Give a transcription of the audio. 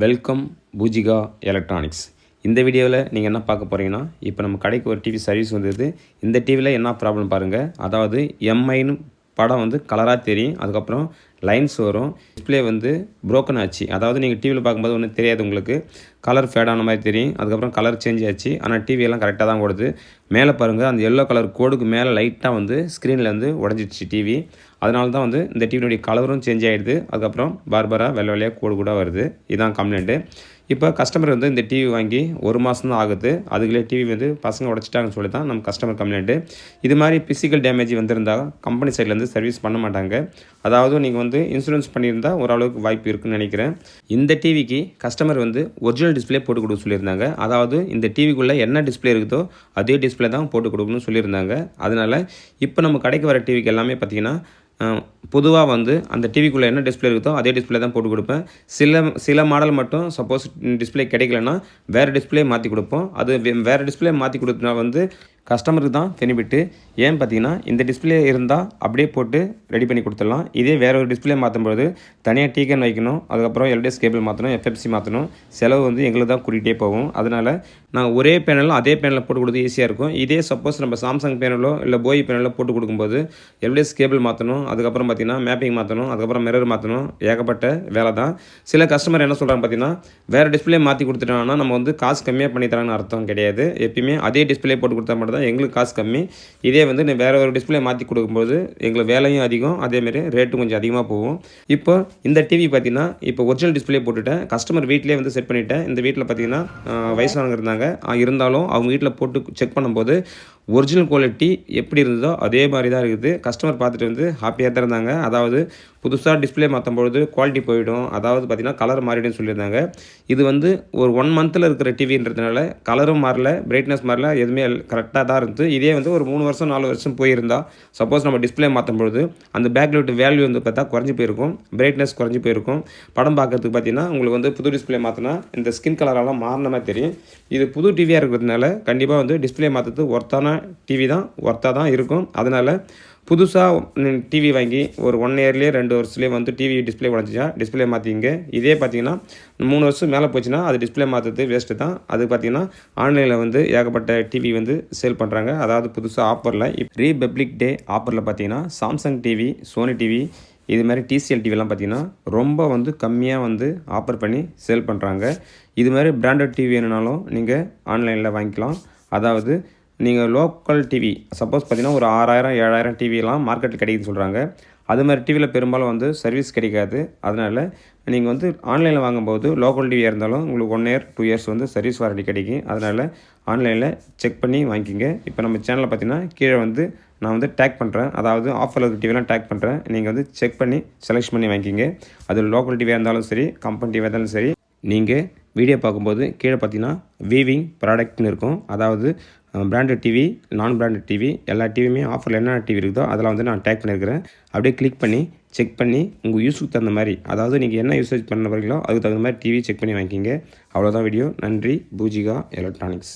Welcome Poojika electronics. இந்த வீடியோவில் நீங்கள் என்ன பார்க்க போகிறீங்கன்னா இப்போ நம்ம கடைக்கு ஒரு டிவி சர்வீஸ் வந்தது. இந்த டிவியில் என்ன ப்ராப்ளம் பாருங்கள் அதாவது எம்ஐன்னு படம் வந்து கலராக தெரியும். அதுக்கப்புறம் லைன்ஸ் வரும். டிஸ்ப்ளே வந்து ப்ரோக்கன் ஆச்சு. அதாவது நீங்கள் டிவியில் பார்க்கும்போது ஒன்றும் தெரியாது உங்களுக்கு. கலர் ஃபேடான மாதிரி தெரியும். அதுக்கப்புறம் கலர் சேஞ்ச் ஆச்சு. ஆனால் டிவியெல்லாம் கரெக்டாக தான் ஓடுது. மேலே பாருங்கள் அந்த எல்லோ கலர் கோடுக்கு மேலே லைட்டாக வந்து ஸ்க்ரீனில் வந்து உடஞ்சிடுச்சு டிவி அதனால தான் வந்து இந்த டிவியினுடைய கலரும் சேஞ்ச் ஆகிடுது அதுக்கப்புறம் பார்பராக வெள்ளை வெள்ளையாக கோடு கூட வருது. இதுதான் கம்ப்ளைண்ட்டு இப்போ கஸ்டமர் வந்து இந்த டிவி வாங்கி ஒரு மாதம் தான் ஆகுது. அதுக்குள்ளே டிவி வந்து பசங்க உடச்சிட்டாங்கன்னு சொல்லி தான் நம்ம கஸ்டமர் கம்ப்ளைண்ட்டு இது மாதிரி ஃபிசிக்கல் டேமேஜ் வந்திருந்தால் கம்பெனி சைட்லேருந்து சர்வீஸ் பண்ண மாட்டாங்க. அதாவது நீங்கள் வந்து இன்சூரன்ஸ் பண்ணியிருந்தால் ஓரளவுக்கு வாய்ப்பு இருக்குன்னு நினைக்கிறேன். இந்த டிவிக்கு கஸ்டமர் வந்து ஒரிஜினல் டிஸ்ப்ளே போட்டு கொடுக்க சொல்லியிருந்தாங்க. அதாவது இந்த டிவிக்குள்ளே என்ன டிஸ்ப்ளே இருக்குதோ அதே டிஸ்பிளே தான் போட்டு கொடுக்கணும்னு சொல்லியிருந்தாங்க. அதனால் இப்போ நம்ம கடைக்கு வர டிவிக்கு எல்லாமே பார்த்தீங்கன்னா பொதுவாக வந்து அந்த டிவிக்குள்ளே என்ன டிஸ்ப்ளே இருக்குதோ அதே டிஸ்ப்ளே தான் போட்டு கொடுப்பேன். சில சில மாடல் மட்டும் சப்போஸ் டிஸ்ப்ளே கிடைக்கலன்னா வேறு டிஸ்ப்ளே மாற்றி கொடுப்போம். அது வேறு டிஸ்ப்ளே மாற்றி கொடுத்தா வந்து கஸ்டமருக்கு தான் பெனிஃபிட்டு ஏன்னு பார்த்தீங்கன்னா இந்த டிஸ்பிளே இருந்தால் அப்படியே போட்டு ரெடி பண்ணி கொடுத்துடலாம். இதே வேறு ஒரு டிஸ்ப்ளே மாற்றும்போது தனியாக டீக்கன் வைக்கணும் அதுக்கப்புறம் எல்டிஎஸ் கேபிள் மாற்றணும் எஃப்எஃப்சி மாற்றணும் செலவு வந்து எங்களுக்கு தான் கூட்டிகிட்டே போகும். அதனால் நாங்கள் ஒரே பேனலும் அதே பேனலில் போட்டு கொடுத்து ஈஸியாக இருக்கும். இதே சப்போஸ் நம்ம சாம்சங் பேனலோ இல்லை போய் பேனலோ போட்டு கொடுக்கும்போது எல்டிஎஸ் கேபிள் மாற்றணும் அதுக்கப்புறம் பார்த்தீங்கன்னா மேப்பிங் மாற்றணும் அதுக்கப்புறம் மிரர் மாற்றணும் ஏகப்பட்ட வேலை தான். சில கஸ்டமர் என்ன சொல்கிறாங்க பார்த்தீங்கன்னா வேறு டிஸ்ப்ளே மாற்றி கொடுத்துட்டாங்கன்னா நம்ம வந்து காசு கம்மியாக பண்ணி தராங்கன்னு அர்த்தம் கிடையாது. எப்பயுமே அதே டிஸ்ப்ளே போட்டு கொடுத்தா மட்டும் தான் எங்களுக்கு காசு கம்மி. இதே வந்து நான் வேறு ஒரு டிஸ்ப்ளே மாற்றி கொடுக்கும்போது எங்களுக்கு வேலையும் அதிகம். அதேமாரி ரேட்டும் கொஞ்சம் அதிகமாக போகும். இப்போ இந்த டிவி பார்த்தீங்கன்னா இப்போ ஒரிஜினல் டிஸ்ப்ளே போட்டுட்டேன். கஸ்டமர் வீட்டிலே வந்து செட் பண்ணிட்டேன். இந்த வீட்டில் பார்த்தீங்கன்னா வயசானவங்க இருந்தாங்க. இருந்தாலும் அவங்க வீட்டில் போட்டு செக் பண்ணும்போது ஒரிஜினல் குவாலிட்டி எப்படி இருந்ததோ அதே மாதிரி தான் இருக்குது. கஸ்டமர் பார்த்துட்டு வந்து ஹாப்பியாக தான் இருந்தாங்க. அதாவது புதுசாக டிஸ்பிளே மாற்றும் பொழுது குவாலிட்டி போயிடும். அதாவது பார்த்திங்கன்னா கலர் மாறிடும்னு சொல்லியிருந்தாங்க. இது வந்து ஒரு ஒன் மந்தில் இருக்கிற டிவின்றதுனால கலரும் மாறல பிரைட்னஸ் மாறல எதுவுமே கரெக்டாக தான் இருந்து இதே வந்து ஒரு மூணு வருஷம் நாலு வருஷம் போயிருந்தா சப்போஸ் நம்ம டிஸ்ப்ளே மாற்றும் பொழுது அந்த பேக்லைட் வேல்யூ வந்து பார்த்தா குறைஞ்சி போயிருக்கும் பிரைட்னஸ் குறைஞ்சி போயிருக்கும். படம் பார்க்கறதுக்கு பார்த்தீங்கன்னா உங்களுக்கு வந்து புது டிஸ்பிளே மாற்றினா இந்த ஸ்கின் கலரெல்லாம் மாறின மாதிரி தெரியும். இது புது டிவியாக இருக்கிறதுனால கண்டிப்பாக வந்து டிஸ்ப்ளே மாற்றுறது ஒர்த்தான டிவி தான் ஒர்த்தாக தான் இருக்கும். அதனால் புதுசாக டிவி வாங்கி ஒரு ஒன் இயர்லேயே ரெண்டு வருஷத்துலேயே வந்து டிவி டிஸ்ப்ளே உடஞ்சிச்சா? டிஸ்ப்ளே மாற்றிங்க இதே பார்த்தீங்கன்னா மூணு வருஷம் மேலே போச்சுன்னா அது டிஸ்ப்ளே மாற்றுறது வேஸ்ட்டு தான். அது பார்த்தீங்கன்னா ஆன்லைனில் வந்து ஏகப்பட்ட டிவி வந்து சேல் பண்ணுறாங்க அதாவது புதுசாக ஆஃபரில் ரீபப்ளிக் டே ஆஃபரில் பார்த்தீங்கன்னா சாம்சங் டிவி சோனி டிவி இது மாதிரி டிசிஎல் டிவிலாம் பார்த்தீங்கன்னா ரொம்ப வந்து கம்மியாக வந்து ஆஃபர் பண்ணி சேல் பண்ணுறாங்க இது மாதிரி பிராண்டட் டிவி வேணுனாலும் நீங்கள் ஆன்லைனில் வாங்கிக்கலாம். அதாவது நீங்கள் லோக்கல் டிவி சப்போஸ் பார்த்தீங்கன்னா ஒரு ஆறாயிரம் ஏழாயிரம் டிவிலாம் மார்க்கெட்டில் கிடைக்குதுன்னு சொல்கிறாங்க அது மாதிரி டிவியில் பெரும்பாலும் வந்து சர்வீஸ் கிடைக்காது. அதனால் நீங்கள் வந்து ஆன்லைனில் வாங்கும்போது லோக்கல் டிவியாக இருந்தாலும் உங்களுக்கு ஒன் இயர் டூ இயர்ஸ் வந்து சர்வீஸ் வாரண்டி கிடைக்கும். அதனால் ஆன்லைனில் செக் பண்ணி வாங்கிக்கிங்க. இப்போ நம்ம சேனலில் பார்த்தீங்கன்னா கீழே வந்து நான் வந்து டேக் பண்ணுறேன் அதாவது ஆஃபரில் இருக்க டிவிலாம் டேக் பண்ணுறேன் நீங்கள் வந்து செக் பண்ணி செலக்ட் பண்ணி வாங்கிக்கிங்க. அது லோக்கல் டிவியாக இருந்தாலும் சரி கம்பெனி டிவியாக இருந்தாலும் சரி நீங்கள் வீடியோ பார்க்கும்போது கீழே பார்த்தீங்கன்னா வீவிங் ப்ராடக்ட்னு இருக்கும். அதாவது பிராண்டட் டிவி நான் பிராண்டட் டிவி எல்லா டிவியுமே ஆஃபரில் என்னென்ன டிவி இருக்குதோ அதெல்லாம் வந்து நான் டேக் பண்ணியிருக்கிறேன் அப்படியே கிளிக் பண்ணி செக் பண்ணி உங்கள் யூஸுக்கு தகுந்த மாதிரி அதாவது நீங்கள் என்ன யூசேஜ் பண்ண வரீங்களோ அதுக்கு தகுந்த மாதிரி டிவி செக் பண்ணி வாங்கிக்கிங்க. அவ்வளோதான் வீடியோ நன்றி. பூஜிகா எலக்ட்ரானிக்ஸ்